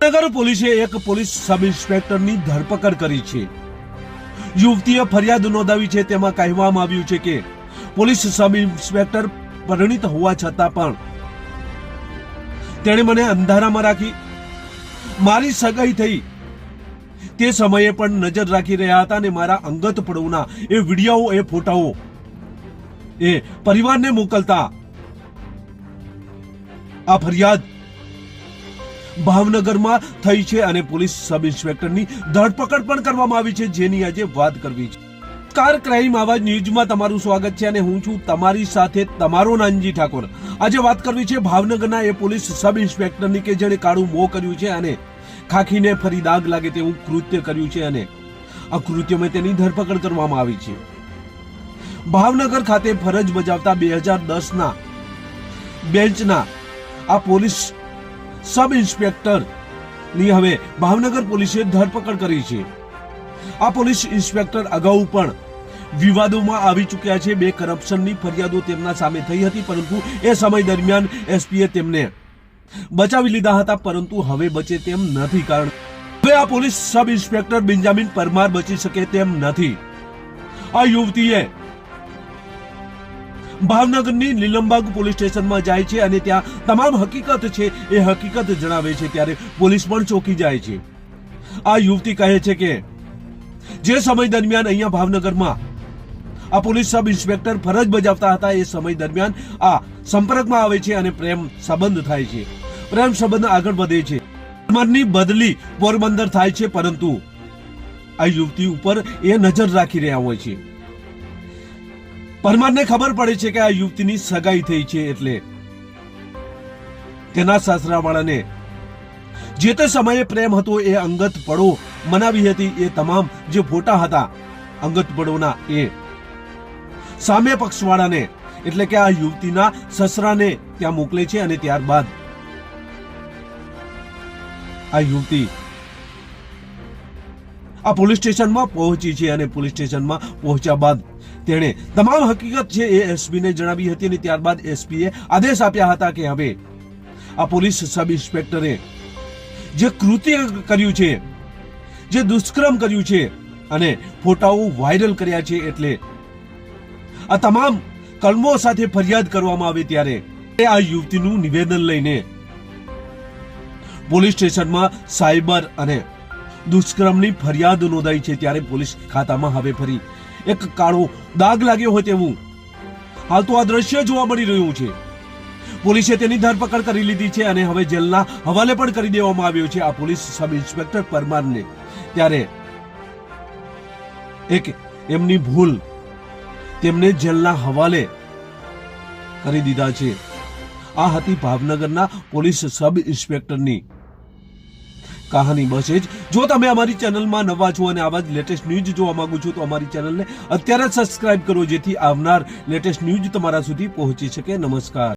નગર પોલીસે એક police sub ઇન્સ્પેક્ટરની ધરપકડ કરી છે. યુવતીએ ફરિયાદ નોંધાવી છે તેમાં કહેવામાં આવ્યું છે કે પોલીસ સબ ઇન્સ્પેક્ટર પરિણિત હોવા છતાં પણ તેણે મને અંધારામાં રાખી, મારી સગાઈ થઈ. તે સમયે પણ નજર રાખી રહ્યા હતા અને મારા અંગત પડવના એ વીડિયો એ ફોટાઓ, એ પરિવારને મોકલતા આ ફરિયાદ ભાવનગરમાં થઈ છે અને પોલીસ સબ ઇન્સ્પેક્ટરની ધરપકડ પણ કરવામાં આવી છે, જેની આજે વાત કરવી છે. કાર ક્રાઇમ આવાજ ન્યૂઝમાં તમારું સ્વાગત છે અને હું છું તમારી સાથે તમારો નાનજી ઠાકોર. આજે વાત કરવી છે ભાવનગરના એ પોલીસ સબ ઇન્સ્પેક્ટરની કે જેણે કાળું મોં કર્યું છે અને ખાખીને ફરી દાગ લાગે તેવું કૃત્ય કર્યું છે અને આ કૃત્યમાં તેની ધરપકડ કરવામાં આવી છે. ભાવનગર ખાતે ફરજ બજાવતા બે હજાર દસના બેન્ચના આ પોલીસ સબ ઇન્સ્પેક્ટર. ની હવે ભાવનગર પોલીસે ધરપકડ કરી છે. આ પોલીસ ઇન્સ્પેક્ટર અગાઉ પણ વિવાદોમાં આવી ચૂક્યા છે. બે કરપ્શનની ફરિયાદો તેમના સામે થઈ હતી, પરંતુ એ સમય દરમિયાન એસપીએ તેમને બચાવી લીધા હતા, પરંતુ હવે બચે તેમ નથી. કારણ હવે આ police sub inspector Benjamin Parmar બચી શકે તેમ નથી. આ યુવતીએ ભાવનગરની લીલમબાગ પોલીસ સ્ટેશનમાં જાય છે અને ત્યાં તમામ હકીકત છે એ હકીકત જણાવે છે ત્યારે પોલીસ પણ ચોકી જાય છે. આ યુવતી કહે છે કે, જે સમય દરમિયાન અહીંયા ભાવનગરમાં આ પોલીસ સબ ઇન્સ્પેક્ટર ફરજ બજાવતા હતા એ સમય દરમિયાન આ સંપર્કમાં આવે છે અને પ્રેમ સંબંધ થાય છે. પ્રેમ સંબંધ આગળ વધે છે. મનની બદલી પોરબંદર થાય છે, પરંતુ આ યુવતી ઉપર એ નજર રાખી રહ્યા હોય છે. પરમારને ખબર પડે છે કે આ યુવતીની સગાઈ થઈ છે એટલે તેના સાસરાવાળાને જે તે સમયે પ્રેમ હતો એ અંગત પડો મનાવી હતી એ તમામ જે ફોટા હતા અંગત પડોના એ સામે પક્ષવાળાને, એટલે કે આ યુવતીના સસરાને ત્યાં મોકલે છે અને ત્યારબાદ આ યુવતી આ પોલીસ સ્ટેશનમાં પહોંચી છે અને પોલીસ સ્ટેશનમાં પહોંચ્યા બાદ તેણે તમામ હકીકત છે એ એસપીને જણાવી હતી અને ત્યારબાદ એસપીએ આદેશ આપ્યા હતા કે હવે આ પોલીસ સબ ઇન્સ્પેક્ટરે જે કૃત્ય કર્યું છે, જે દુષ્કર્મ કર્યું છે અને ફોટાઓ વાયરલ કર્યા છે એટલે આ તમામ કલમો સાથે ફરિયાદ કરવામાં આવે ત્યારે આ યુવતીનું નિવેદન લઈને પોલીસ સ્ટેશનમાં સાયબર અને દુષ્કર્મની ફરિયાદ નોંધાઈ છે ત્યારે પોલીસ ખાતામાં હવે ફરી એક કાળો દાગ લાગ્યો હોય તેવું. હાલ તો આ દ્રશ્ય જોવા મળી રહ્યું છે. પોલીસે તેની ધરપકડ કરી લીધી છે અને હવે જેલના હવાલે પણ કરી દેવામાં આવ્યો છે આ પોલીસ સબ ઇન્સ્પેક્ટર પરમારને. ત્યારે એક એમની ભૂલ તેમને જેલના હવાલે કરી દીધા છે. આ હતી ભાવનગરના પોલીસ સબ ઇન્સ્પેક્ટરની કહાની બસ જ. જો તમે અમારી ચેનલમાં નવા છો અને આવા જ લેટેસ્ટ ન્યૂઝ જોવા માંગો છો, તો અમારી ચેનલને અત્યારે જ સબસ્ક્રાઇબ કરો, જેથી આવનાર લેટેસ્ટ ન્યૂઝ તમારા સુધી પહોંચી શકે. નમસ્કાર.